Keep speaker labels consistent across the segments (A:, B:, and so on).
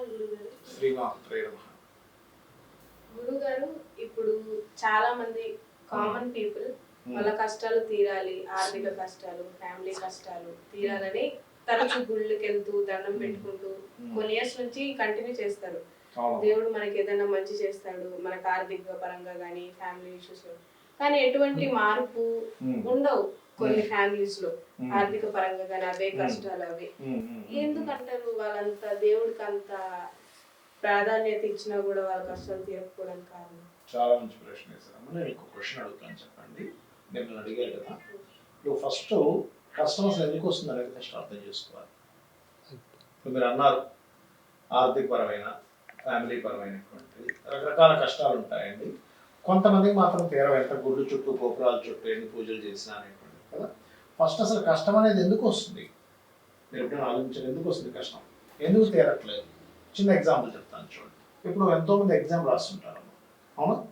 A: నమస్కారం గురుగారు ఇప్పుడు చాలా మంది కామన్ పీపుల్ వాళ్ళ కష్టాలు తీరాలి ఆర్థిక కష్టాలు ఫ్యామిలీ కష్టాలు తీరాలని తరచు గుళ్ళకి వెళ్తూ దండం పెట్టుకుంటూ కొన్ని ఇయర్స్ నుంచి కంటిన్యూ చేస్తారు. దేవుడు మనకి ఏదైనా మంచి చేస్తాడు మనకు ఆర్థిక పరంగా కానీ ఫ్యామిలీ ఇష్యూస్ కానీ ఎటువంటి మార్పు
B: ఉమ్.
A: ఉండవు. కొన్ని ఫ్యామిలీస్లో
B: ఉమ్.
A: ఆర్థిక పరంగా కానీ అవే కష్టాలు అవే. ఎందుకంటారు వాళ్ళంత దేవుడికి అంత ప్రాధాన్యత ఇచ్చినా కూడా వాళ్ళ కష్టాలు తీరకపోవడానికి కారణం?
B: చాలా మంచి ప్రశ్న నేను ఇంకో క్వశ్చన్ అడుగుతాను చెప్పండి. నేను అడిగారు కదా. ఇప్పుడు ఫస్ట్ అసలు ఎందుకు వస్తుంది అనేది ఫస్ట్ అర్థం చేసుకోవాలి. ఇప్పుడు మీరు అన్నారు ఆర్థికపరమైన ఫ్యామిలీ పరమైనటువంటి రకరకాల కష్టాలు ఉంటాయండి. కొంతమందికి మాత్రం తీరం ఎంత గుడ్డు చుట్టూ గోపురాల చుట్టూ ఎన్ని పూజలు చేసినా కదా? ఫస్ట్ అసలు కష్టం అనేది ఎందుకు వస్తుంది? మీరు ఎప్పుడైనా ఆలోచించారు ఎందుకు వస్తుంది కష్టం? ఎందుకు తీరట్లేదు? చిన్న ఎగ్జాంపుల్ చెప్తాను చూడండి. ఇప్పుడు ఎంతోమంది ఎగ్జామ్ రాస్తుంటారు. అవునా?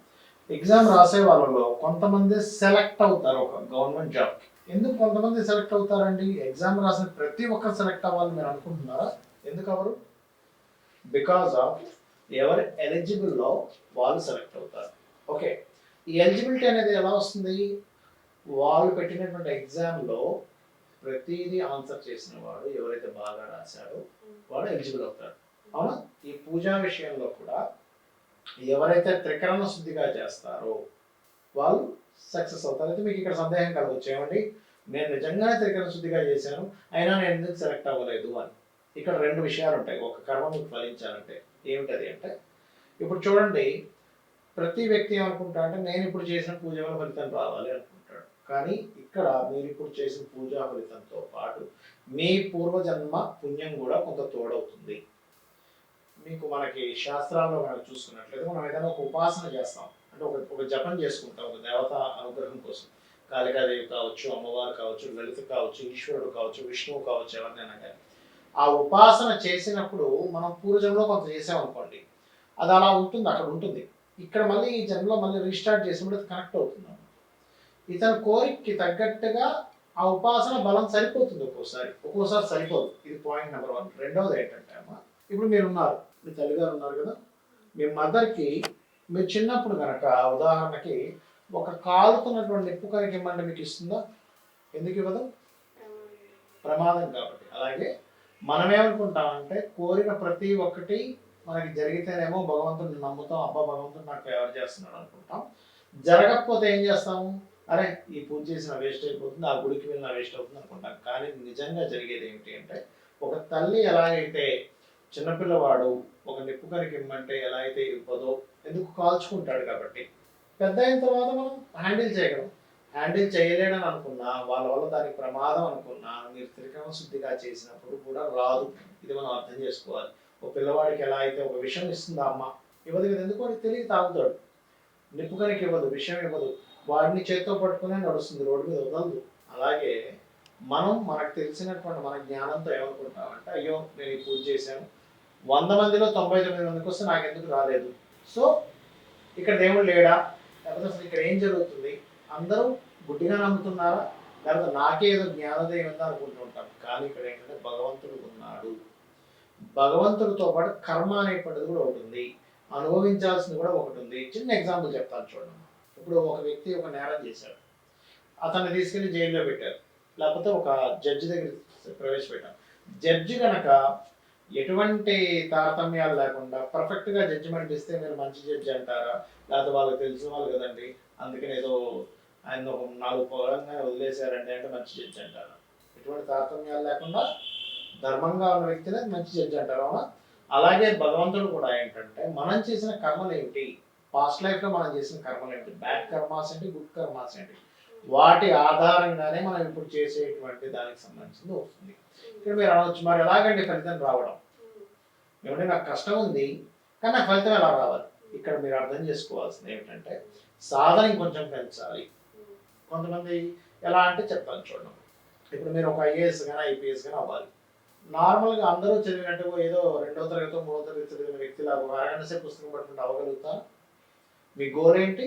B: ఎగ్జామ్ రాసే వాళ్ళలో కొంతమంది సెలెక్ట్ అవుతారు ఒక గవర్నమెంట్ జాబ్కి ఎందుకు కొంతమంది సెలెక్ట్ అవుతారండి? ఎగ్జామ్ రాసిన ప్రతి ఒక్కరు సెలెక్ట్ అవ్వాలని మీరు అనుకుంటున్నారా? ఎందుకు అవరు బికాస్ ఆఫ్ ఎవరు ఎలిజిబుల్లో వాళ్ళు సెలెక్ట్ అవుతారు. ఓకే ఈ ఎలిజిబిలిటీ అనేది ఎలా వస్తుంది? వాళ్ళు పెట్టినటువంటి ఎగ్జామ్లో ప్రతిదీ ఆన్సర్ చేసిన వాడు ఎవరైతే బాగా రాశాడో వాడు ఎలిజిబుల్ అవుతాడు అవునా? ఈ పూజా విషయంలో కూడా ఎవరైతే త్రికరణ శుద్ధిగా చేస్తారో వాళ్ళు సక్సెస్ అవుతారు. అయితే మీకు ఇక్కడ సందేహం కలగవచ్చు ఏమండి? నేను నిజంగానే త్రికరణ శుద్ధిగా చేశాను అయినా నేను ఎందుకు సెలెక్ట్ అవ్వలేదు అని. ఇక్కడ రెండు విషయాలు ఉంటాయి. ఒక కర్మ మీకు ఫలించాలంటే ఏమిటది అంటే ఇప్పుడు చూడండి ప్రతి వ్యక్తి ఏమనుకుంటా అంటే నేను ఇప్పుడు చేసిన పూజ వల్ల ఫలితం రావాలి అని కానీ ఇక్కడ మీరు ఇప్పుడు చేసిన పూజా ఫలితంతో పాటు మీ పూర్వజన్మ పుణ్యం కూడా కొంత తోడవుతుంది. మీకు మనకి శాస్త్రాల్లో కనుక చూసుకున్నట్లయితే మనం ఏదైనా ఒక ఉపాసన చేస్తాం. అంటే ఒక ఒక జపం చేసుకుంటాం ఒక దేవత అనుగ్రహం కోసం. కాళికాదేవి కావచ్చు అమ్మవారు కావచ్చు లలిత కావచ్చు ఈశ్వరుడు కావచ్చు విష్ణువు కావచ్చు ఎవరినైనా కానీ. ఆ ఉపాసన చేసినప్పుడు మనం పూర్వజంలో కొంత చేసామనుకోండి అది అలా ఉంటుంది అక్కడ ఉంటుంది. ఇక్కడ మళ్ళీ ఈ జన్మలో మళ్ళీ రీస్టార్ట్ చేసినప్పుడు అది కనెక్ట్ అవుతుంది. ఇతని కోరికకి తగ్గట్టుగా ఆ ఉపాసన బలం సరిపోతుంది ఒక్కోసారి. ఒక్కోసారి సరిపోదు. ఇది పాయింట్ నెంబర్ వన్ రెండవది ఏంటంటే అమ్మ ఇప్పుడు మీరు ఉన్నారు. మీ తల్లిగారు ఉన్నారు కదా. మీ మదర్కి మీరు చిన్నప్పుడు కనుక ఉదాహరణకి ఒక కాలుతున్నటువంటి నిప్పు కనుక ఇవ్వండి మీకు ఇస్తుందా? ఎందుకు ఇవ్వదు? ప్రమాదం కాబట్టి. అలాగే మనమేమనుకుంటామంటే కోరిన ప్రతి ఒక్కటి మనకి జరిగితేనేమో భగవంతుడిని నమ్ముతాం. అబ్బా భగవంతుడు నాకు ఫేవర్ చేస్తున్నాడు అనుకుంటాం. జరగకపోతే ఏం చేస్తాము? అరే ఈ పూజ చేసిన వేస్ట్ అయిపోతుంది ఆ గుడికి వెళ్ళిన వేస్ట్ అవుతుంది అనుకుంటాం. కానీ నిజంగా జరిగేది ఏమిటి అంటే ఒక తల్లి ఎలా అయితే చిన్నపిల్లవాడు ఒక నిప్పు కనుక ఇమ్మంటే ఎలా అయితే ఇవ్వదో ఎందుకు కాల్చుకుంటాడు కాబట్టి పెద్ద అయిన తర్వాత మనం హ్యాండిల్ చేయగలం. హ్యాండిల్ చేయలేడని అనుకున్నా వాళ్ళ వల్ల దానికి ప్రమాదం అనుకున్నా మీరు త్రికరణ శుద్ధిగా చేసినప్పుడు కూడా రాదు. ఇది మనం అర్థం చేసుకోవాలి. ఒక పిల్లవాడికి ఎలా అయితే ఒక విషయం ఇస్తుందా అమ్మ ఇవ్వదు కదా ఎందుకు? వాడికి తెలియ తాగుతాడు. నిప్పు కనుక ఇవ్వదు విషయం ఇవ్వదు. వాడిని చేత్తో పట్టుకునే నడుస్తుంది రోడ్డు మీద వదలదు. అలాగే మనం మనకు తెలిసినటువంటి మన జ్ఞానంతో ఏమనుకుంటామంటే అయ్యో నేను ఈ పూజ చేశాను. వంద మందిలో తొంభై తొమ్మిది మందికి వస్తే నాకు ఎందుకు రాలేదు. సో ఇక్కడ దేవుడు లేడా? లేకపోతే అసలు ఇక్కడ ఏం జరుగుతుంది? అందరూ గుడ్డిగా నమ్ముతున్నారా? లేకపోతే నాకే ఏదో జ్ఞానోదయం ఉందా అనుకుంటూ ఉంటాం కానీ ఇక్కడ ఏంటంటే భగవంతుడు ఉన్నాడు. భగవంతుడితో పాటు కర్మ అనేటువంటిది కూడా ఒకటి ఉంది. అనుభవించాల్సింది కూడా ఒకటి ఉంది. చిన్న ఎగ్జాంపుల్ చెప్తాను చూడండి. ఇప్పుడు ఒక వ్యక్తి ఒక నేరం చేశాడు. అతన్ని తీసుకెళ్ళి జైల్లో పెట్టారు. లేకపోతే ఒక జడ్జి దగ్గర ప్రవేశపెట్టాం జడ్జి కనుక ఎటువంటి తారతమ్యాలు లేకుండా పర్ఫెక్ట్గా జడ్జిమెంట్ ఇస్తే మీరు మంచి జడ్జి అంటారా? లేకపోతే వాళ్ళకి తెలిసిన వాళ్ళు కదండి. అందుకని ఏదో ఆయన ఒక నాలుగు పౌరంగా వదిలేశారండి అంటే మంచి జడ్జి అంటారు? ఎటువంటి తారతమ్యాలు లేకుండా ధర్మంగా ఉన్న వ్యక్తినే మంచి జడ్జి అంటారు? అవునా? అలాగే భగవంతుడు కూడా ఏంటంటే మనం చేసిన కర్మలు ఏమిటి పాస్ట్ లైఫ్లో మనం చేసిన కర్మలు ఏంటి? బ్యాడ్ కర్మాస్ ఏంటి? గుడ్ కర్మాస్ ఏంటి? వాటి ఆధారంగానే మనం ఇప్పుడు చేసేటువంటి దానికి సంబంధించింది వస్తుంది. ఇక్కడ మీరు అనవచ్చు మరి ఎలాగండి ఫలితం రావడం? ఏమంటే నాకు కష్టం ఉంది కానీ నాకు ఫలితం ఎలా రావాలి? ఇక్కడ మీరు అర్థం చేసుకోవాల్సింది ఏమిటంటే సాధన ఇంకొంచెం పెంచాలి. కొంతమంది ఎలా అంటే చెప్తాను చూడండి. ఇప్పుడు మీరు ఒక ఐఏఎస్ కానీ ఐపీఎస్ కానీ అవ్వాలి. నార్మల్గా అందరూ చదివినట్టు ఏదో రెండో తరగతి మూడో తరగతి చదివిన వ్యక్తిలాగా అరగంట సేపు పుస్తకం పట్టుకుంటే అవ్వగలుగుతారు? మీ గోల్ ఏంటి?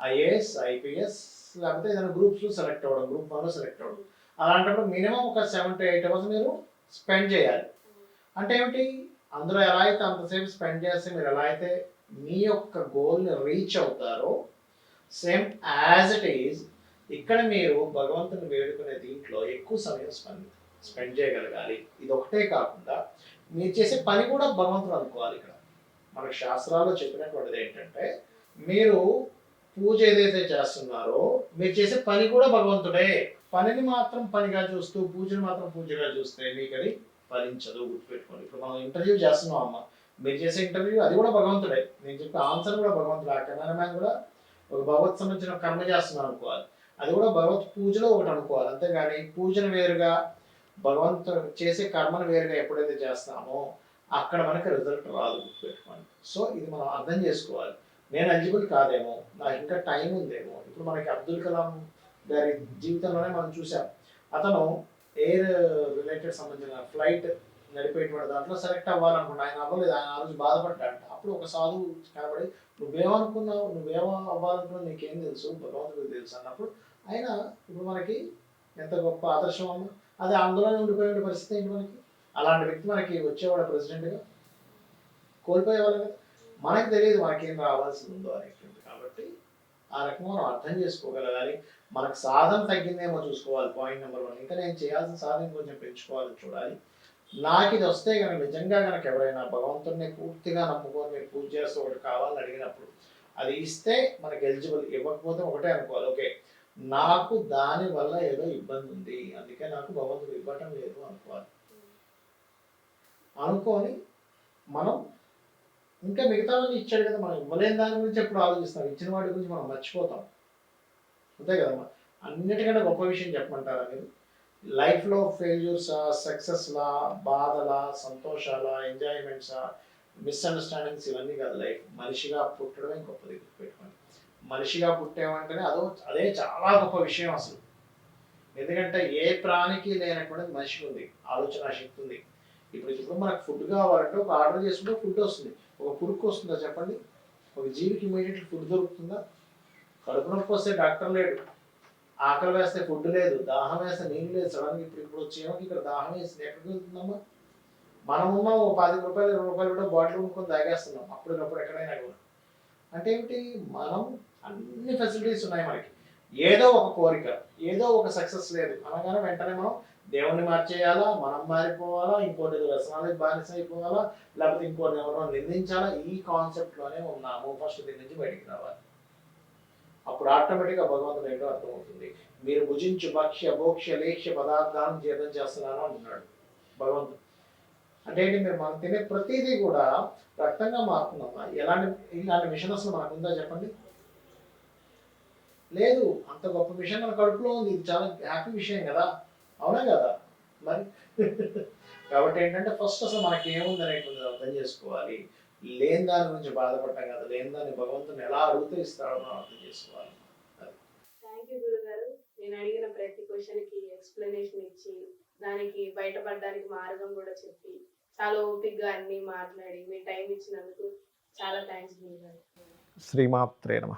B: ఐఏఎస్ ఐపీఎస్ లేకపోతే ఏదైనా గ్రూప్స్ సెలెక్ట్ అవ్వడం గ్రూప్ వన్లో సెలెక్ట్ అవ్వడం. అలాంటప్పుడు మినిమం ఒక సెవెన్ టు ఎయిట్ అవర్స్ మీరు స్పెండ్ చేయాలి. అంటే ఏమిటి? అందులో ఎలా అయితే అంతసేపు స్పెండ్ చేస్తే మీరు ఎలా అయితే మీ యొక్క గోల్ని రీచ్ అవుతారో సేమ్ యాజ్ ఇట్ ఈజ్ ఇక్కడ మీరు భగవంతుని వేడుకునే దీంట్లో ఎక్కువ సమయం స్పెండ్ స్పెండ్ చేయగలగాలి. ఇది ఒకటే కాకుండా మీరు చేసే పని కూడా భగవంతుడు అనుకోవాలి ఇక్కడ. మనకు శాస్త్రాల్లో చెప్పినటువంటిది ఏంటంటే మీరు పూజ ఏదైతే చేస్తున్నారో మీరు చేసే పని కూడా భగవంతుడే. పనిని మాత్రం పనిగా చూస్తూ పూజని మాత్రం పూజగా చూస్తే మీకు అది ఫలించదు గుర్తుపెట్టుకోండి. ఇప్పుడు మనం ఇంటర్వ్యూ చేస్తున్నాం అమ్మ. మీరు చేసే ఇంటర్వ్యూ అది కూడా భగవంతుడే. నేను చెప్పే ఆన్సర్ కూడా భగవంతుడు. ఆ కెమెరామ్యాన్ కూడా ఒక భగవత్ సంబంధించిన కర్మ చేస్తున్నాను అనుకోవాలి. అది కూడా భగవత్ పూజలో ఒకటి అనుకోవాలి. అంతేగాని పూజను వేరుగా భగవంతుడు చేసే కర్మను వేరుగా ఎప్పుడైతే చేస్తామో అక్కడ మనకి రిజల్ట్ రాదు గుర్తుపెట్టుకోండి. సో ఇది మనం అర్థం చేసుకోవాలి. నేను ఎలిజిబుల్ కాదేమో నాకు ఇంకా టైం ఉందేమో. ఇప్పుడు మనకి అబ్దుల్ కలాం గారి జీవితంలోనే మనం చూసాం. అతను ఎయిర్ రిలేటెడ్ సంబంధించిన ఫ్లైట్ నడిపేటువంటి దాంట్లో సెలెక్ట్ అవ్వాలనుకున్నా ఆయన అవ్వలేదు ఆయన ఆ రోజు బాధపడ్డాడు అప్పుడు ఒక సాధువు కనబడి నువ్వేమనుకున్నావు? నువ్వేమో అవ్వాలనుకున్నావు? నీకేం తెలుసు? భగవంతుడికి తెలుసు అన్నప్పుడు ఆయన ఇప్పుడు మనకి ఎంత గొప్ప ఆదర్శం అమ్మ. అది అందులోనే ఉండిపోయే పరిస్థితి ఏంటి మనకి? అలాంటి వ్యక్తి మనకి వచ్చేవాడు ప్రెసిడెంట్గా కోల్పోయేవాళ్ళు కదా మనకి తెలియదు మనకేం రావాల్సి ఉందో అనేటువంటి కాబట్టి ఆ రకంగా మనం అర్థం చేసుకోగలగాలి. మనకు సాధన తగ్గిందేమో చూసుకోవాలి. పాయింట్ నెంబర్ వన్ ఇంకా నేను చేయాల్సిన సాధన కొంచెం పెంచుకోవాలి చూడాలి. నాకు ఇది వస్తే కనుక నిజంగా కనుక ఎవరైనా భగవంతుడిని పూర్తిగా నమ్ముకొని మీరు పూజ చేస్తే ఒకటి కావాలని అడిగినప్పుడు అది ఇస్తే మనకి ఎలిజిబుల్ ఇవ్వకపోతే ఒకటే అనుకోవాలి. ఓకే నాకు దాని వల్ల ఏదో ఇబ్బంది ఉంది. అందుకే నాకు భగవంతుడు ఇవ్వటం లేదు అనుకోవాలి. అనుకొని మనం ఇంకా మిగతా ఇచ్చాడు కదా మనం ఇవ్వలేని దాని గురించి ఎప్పుడు ఆలోచిస్తాం ఇచ్చిన వాటి గురించి మనం మర్చిపోతాం. అంతే కదమ్మా అన్నిటికంటే గొప్ప విషయం చెప్పమంటారా మీరు? లైఫ్లో ఫెయిల్యూర్సా సక్సెస్లా బాధలా సంతోషాలా ఎంజాయ్మెంట్సా మిస్అండర్స్టాండింగ్స్ ఇవన్నీ కాదు లైఫ్. మనిషిగా పుట్టడమే గొప్పది పెట్టుకోండి మనిషిగా పుట్టామంటేనే అదో అదే చాలా గొప్ప విషయం అసలు. ఎందుకంటే ఏ ప్రాణికి లేనటువంటిది మనిషికి ఉంది. ఆలోచన శక్తి ఉంది. ఇప్పుడు ఇప్పుడు మనకు ఫుడ్ కావాలంటే ఒక ఆర్డర్ చేసుకుంటే ఫుడ్ వస్తుంది. ఒక పురుకు వస్తుందా చెప్పండి? ఒక జీవికి ఇమీడియట్లీ ఫుడ్ దొరుకుతుందా? కడుపు నొప్పి వస్తే డాక్టర్ లేడు. ఆకలి వేస్తే ఫుడ్ లేదు. దాహం వేస్తే నీళ్ళు లేదు. సడన్గా ఇప్పుడు ఇప్పుడు వచ్చేమకి ఇక్కడ దాహం వేసింది. ఎక్కడికి వెళ్తుందమ్మా మనం ఉన్నాం ఓ పది రూపాయలు ఇరవై రూపాయలు కూడా బాటిల్ కొనుక్కొని తాగేస్తున్నాం. అప్పటికప్పుడు ఎక్కడైనా కూడా. అంటే ఏమిటి? మనం అన్ని ఫెసిలిటీస్ ఉన్నాయి మనకి. ఏదో ఒక కోరిక ఏదో ఒక సక్సెస్ లేదు. అనగానే వెంటనే మనం దేవుణ్ణి మార్చేయాలా? మనం మారిపోవాలా? ఇంకోటి వ్యసనాలకి బానిస అయిపోవాలా? లేకపోతే ఇంకోటి ఎవరో నిందించాలా? ఈ కాన్సెప్ట్లోనే ఉన్నాము. ఫస్ట్ దీని నుంచి బయటికి రావాలి. అప్పుడు ఆటోమేటిక్గా భగవంతుడు ఏంటో అర్థమవుతుంది. మీరు భుజించు భక్ష్య భోక్ష్య లేక్ష్య పదార్థాలను జీర్ణం చేస్తున్నాను అంటున్నాడు భగవంతుడు. అంటే మేము మనం తినే ప్రతిదీ కూడా రక్తంగా మారుతుందమ్మా. ఎలాంటి ఇలాంటి మిషన్ అసలు మనకు ఉందా చెప్పండి? లేదు. అంత గొప్ప మిషన్ మన కడుపులో ఉంది. ఇది చాలా హ్యాపీ విషయం కదా. అవునా కదా? మరి కాబట్టి ఏంటంటే ఫస్ట్ అసలు మనకి ఏముంది అనేటువంటిది అర్థం చేసుకోవాలి. లేని దాని గురించి బాధపడటం కదా. లేని దాన్ని భగవంతుని ఎలా అడుగుతూ ఇస్తాడో మనం అర్థం చేసుకోవాలి.
A: థ్యాంక్ యూ గురుగారు. నేను అడిగిన ప్రతి క్వశ్చన్కి ఎక్స్ప్లెనేషన్ ఇచ్చి దానికి బయటపడడానికి మార్గం కూడా చెప్పి చాలా ఓపిక్గా అన్ని మాట్లాడి మీ టైం ఇచ్చినందుకు చాలా థ్యాంక్స్ గురుగారు.
B: శ్రీమాత్రే నమ.